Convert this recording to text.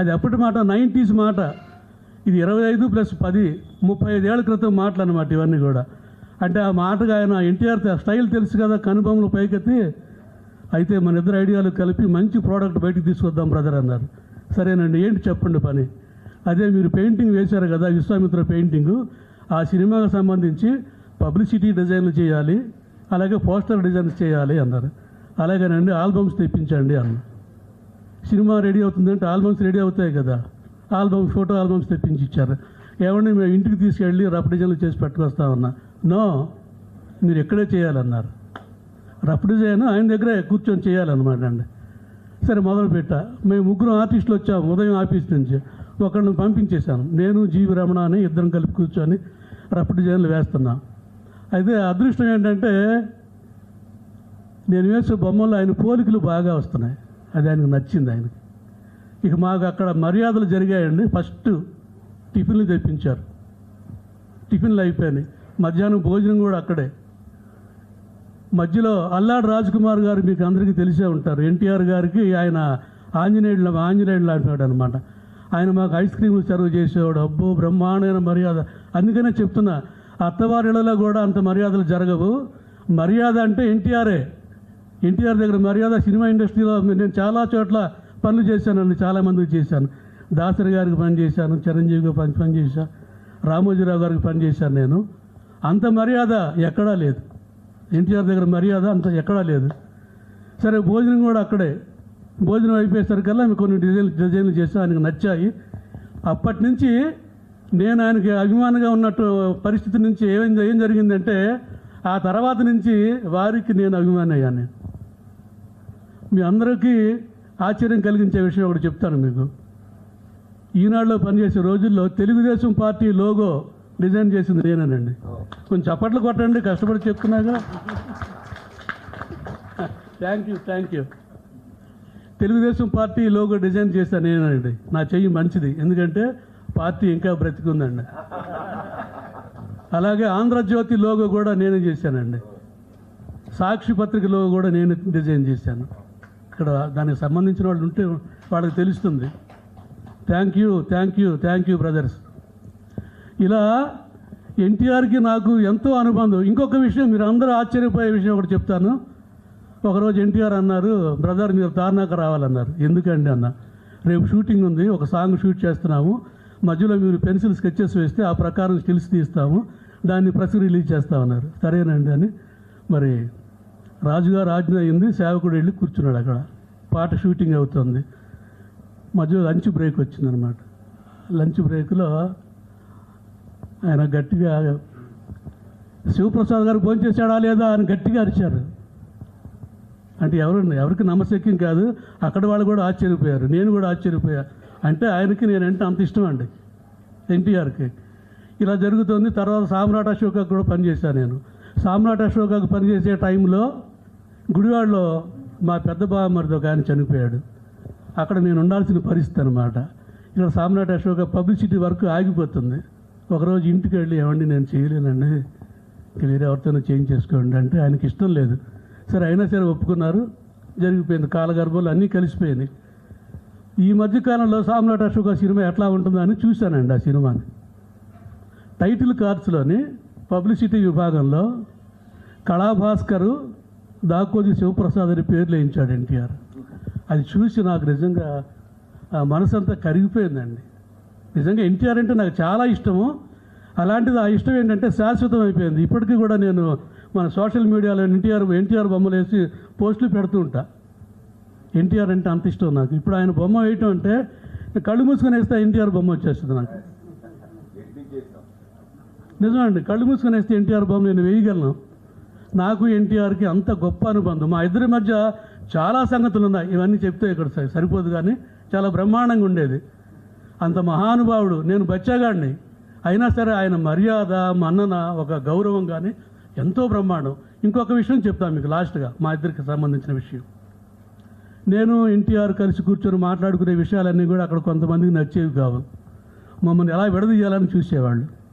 అది అప్పటి మాట నైంటీస్ మాట. ఇది ఇరవై ఐదు ప్లస్ పది ముప్పై ఐదేళ్ళ క్రితం మాటలు అనమాట ఇవన్నీ కూడా. అంటే ఆ మాటగా ఆయన ఎన్టీఆర్ స్టైల్ తెలుసు కదా కనుబొమ్మలు పైకెత్తి. అయితే మన ఇద్దరు ఐడియాలు కలిపి మంచి ప్రోడక్ట్ బయటకు తీసుకొద్దాం బ్రదర్ అన్నారు. సరేనండి ఏంటి చెప్పండి పని? అదే మీరు పెయింటింగ్ వేశారు కదా విశ్వామిత్ర పెయింటింగు. ఆ సినిమాకి సంబంధించి పబ్లిసిటీ డిజైన్లు చేయాలి అలాగే పోస్టర్ డిజైన్స్ చేయాలి అన్నారు. అలాగేనండి ఆల్బమ్స్ తెప్పించండి అన్న సినిమా రెడీ అవుతుందంటే ఆల్బమ్స్ రెడీ అవుతాయి కదా. ఆల్బమ్ ఫోటో ఆల్బమ్స్ తెప్పించి ఇచ్చారు ఎవరిని మేము ఇంటికి తీసుకెళ్ళి రఫ్ డిజైన్లు చేసి పట్టుకొస్తామన్నా నో మీరు ఎక్కడే చేయాలన్నారు. రఫ్ డిజైన్ ఆయన దగ్గరే కూర్చొని చేయాలన్నమాట అండి. సరే మొదలుపెట్టా మేము ముగ్గురు ఆర్టిస్టులు వచ్చాము ఉదయం ఆఫీస్ నుంచి. ఒకరిని పంపించేశాను. నేను జీవి రమణ అని ఇద్దరం కలిపి కూర్చొని రఫ్ డిజైన్లు వేస్తున్నాం. అయితే అదృష్టం ఏంటంటే నేను వేసే బొమ్మలు ఆయన పోలికలు బాగా వస్తున్నాయి. అది ఆయనకు నచ్చింది ఆయనకి. ఇక మాకు అక్కడ మర్యాదలు జరిగాయండి. ఫస్ట్ టిఫిన్లు తెప్పించారు. టిఫిన్లు అయిపోయినాయి. మధ్యాహ్నం భోజనం కూడా అక్కడే. మధ్యలో అల్లాడు రాజ్ కుమార్ గారు మీకు అందరికీ తెలిసే ఉంటారు. ఎన్టీఆర్ గారికి ఆయన ఆంజనేయుడు ఆంజనేయుడు లాంటివాడు అనమాట ఆయన మాకు ఐస్ క్రీములు సర్వ్ చేసేవాడు. అబ్బో బ్రహ్మాండమైన మర్యాద. అందుకనే చెప్తున్నా అత్తవారిళ్ళలో కూడా అంత మర్యాదలు జరగవు. మర్యాద అంటే ఎన్టీఆర్ఏ ఎన్టీఆర్ దగ్గర మర్యాద సినిమా ఇండస్ట్రీలో నేను చాలా చోట్ల పనులు చేశానండి చాలామందికి చేశాను. దాసరి గారికి పని చేశాను చిరంజీవికి పని పని చేశాను రామోజీరావు గారికి పని చేశాను నేను. అంత మర్యాద ఎక్కడా లేదు. ఎన్టీఆర్ దగ్గర మర్యాద అంత ఎక్కడా లేదు. సరే భోజనం కూడా అక్కడే. భోజనం అయిపోయేసరికల్లా ఆమె కొన్ని డిజైన్ డిజైన్లు చేసి ఆయనకు నచ్చాయి. అప్పటి నుంచి నేను ఆయనకి అభిమానంగా ఉన్నట్టు పరిస్థితి నుంచి ఏం ఏం జరిగిందంటే ఆ తర్వాత నుంచి వారికి నేను అభిమాని అయ్యాను నేను. మీ అందరికీ ఆశ్చర్యం కలిగించే విషయం ఒకటి చెప్తాను మీకు. ఈనాడులో పనిచేసే రోజుల్లో తెలుగుదేశం పార్టీ లోగో డిజైన్ చేసింది నేనేనండి. కొంచెం చప్పట్లు కొట్టండి కష్టపడి చెప్తున్నాగా thank you thank you Telugu Desam party logo design చేశాను నేనండి నా చెయ్యి మంచిది ఎందుకంటే పార్టీ ఇంకా బ్రతికుందండి. అలాగే ఆంధ్రజ్యోతి లోగో కూడా నేనే చేశానండి. సాక్షి పత్రిక లోగో కూడా నేను డిజైన్ చేశాను. ఇక్కడ దానికి సంబంధించిన వాళ్ళు ఉంటే వాళ్ళకి తెలుస్తుంది. Thank you thank you thank you brothers ఇలా ఎన్టీఆర్కి నాకు ఎంతో అనుబంధం. ఇంకొక విషయం మీరు అందరూ ఆశ్చర్యపోయే విషయం ఒకటి చెప్తాను. ఒకరోజు ఎన్టీఆర్ అన్నారు బ్రదర్ మీరు తార్నాక రావాలన్నారు. ఎందుకండి అన్న? రేపు షూటింగ్ ఉంది ఒక సాంగ్ షూట్ చేస్తున్నాము. మధ్యలో మీరు పెన్సిల్ స్కెచెస్ వేస్తే ఆ ప్రకారం స్టిల్స్ తీస్తాము. దాన్ని ప్రెస్ రిలీజ్ చేస్తామన్నారు. సరేనండి అని మరి రాజుగారు ఆజ్ఞ అయింది సేవకుడు వెళ్ళి కూర్చున్నాడు అక్కడ. పాట షూటింగ్ అవుతుంది. మధ్యలో లంచ్ బ్రేక్ వచ్చిందనమాట. లంచ్ బ్రేక్లో ఆయన గట్టిగా శివప్రసాద్ గారు భోంచేశాడా లేదా? అని గట్టిగా అరిచారు. అంటే ఎవరు ఎవరికి నమ్మశక్యం కాదు అక్కడ వాళ్ళు కూడా ఆశ్చర్యపోయారు. నేను కూడా ఆశ్చర్యపోయా. అంటే ఆయనకి నేనంటే అంత ఇష్టం అండి ఎన్టీఆర్కి. ఇలా జరుగుతుంది. తర్వాత సామ్రాట్ అశోకకు కూడా పనిచేశాను నేను సామ్రాట్ అశోకకు పనిచేసే టైంలో గుడివాడలో మా పెద్ద బావమరిది ఒక ఆయన చనిపోయాడు. అక్కడ నేను ఉండాల్సిన పరిస్థితి అనమాట ఇక్కడ సామ్రాట్ అశోక పబ్లిసిటీ వర్క్ ఆగిపోతుంది. ఒకరోజు ఇంటికి వెళ్ళి ఏమండి నేను చేయలేనండి. ఇంక వేరే ఎవరితోనో చేంజ్ చేసుకోండి అంటే ఆయనకి ఇష్టం లేదు. సరే అయినా సరే ఒప్పుకున్నారు. జరిగిపోయింది. కాలగర్భాలు అన్నీ కలిసిపోయింది ఈ మధ్యకాలంలో సామ్రాట్ అశోక సినిమా ఎట్లా ఉంటుందో అని చూశానండి ఆ సినిమాని. టైటిల్ కార్డ్స్లోని పబ్లిసిటీ విభాగంలో కళాభాస్కరు దాకోజి శివప్రసాద్ అని పేర్లు వేయించాడు ఎన్టీఆర్. అది చూసి నాకు నిజంగా ఆ మనసంతా కరిగిపోయిందండి. నిజంగా ఎన్టీఆర్ అంటే నాకు చాలా ఇష్టము. అలాంటిది ఆ ఇష్టం ఏంటంటే శాశ్వతం అయిపోయింది. ఇప్పటికీ కూడా నేను మన సోషల్ మీడియాలో ఎన్టీఆర్ ఎన్టీఆర్ బొమ్మలు వేసి పోస్టులు పెడుతూ ఉంటా. ఎన్టీఆర్ అంటే అంత ఇష్టం నాకు. ఇప్పుడు ఆయన బొమ్మ వేయటం అంటే కళ్ళు మూసుకొని వేస్తే ఎన్టీఆర్ బొమ్మ వచ్చేస్తుంది నాకు. నిజమండి కళ్ళు మూసుకొని వేస్తే ఎన్టీఆర్ బొమ్మ నేను వేయగలను. నాకు ఎన్టీఆర్కి అంత గొప్ప అనుబంధం. మా ఇద్దరి మధ్య చాలా సంగతులు ఉన్నాయి ఇవన్నీ చెప్తే ఇక్కడ సరిపోదు కానీ చాలా బ్రహ్మాండంగా ఉండేది. అంత మహానుభావుడు నేను బచ్చాగాడిని. అయినా సరే ఆయన మర్యాద మన్నన ఒక గౌరవం కానీ ఎంతో బ్రహ్మాండం. ఇంకొక విషయం చెప్తాను మీకు లాస్ట్గా మా ఇద్దరికి సంబంధించిన విషయం. నేను ఎన్టీఆర్ కలిసి కూర్చొని మాట్లాడుకునే విషయాలన్నీ కూడా అక్కడ కొంతమందికి నచ్చేవి కావు. మమ్మల్ని ఎలా విడదీయాలని చూసేవాళ్ళు.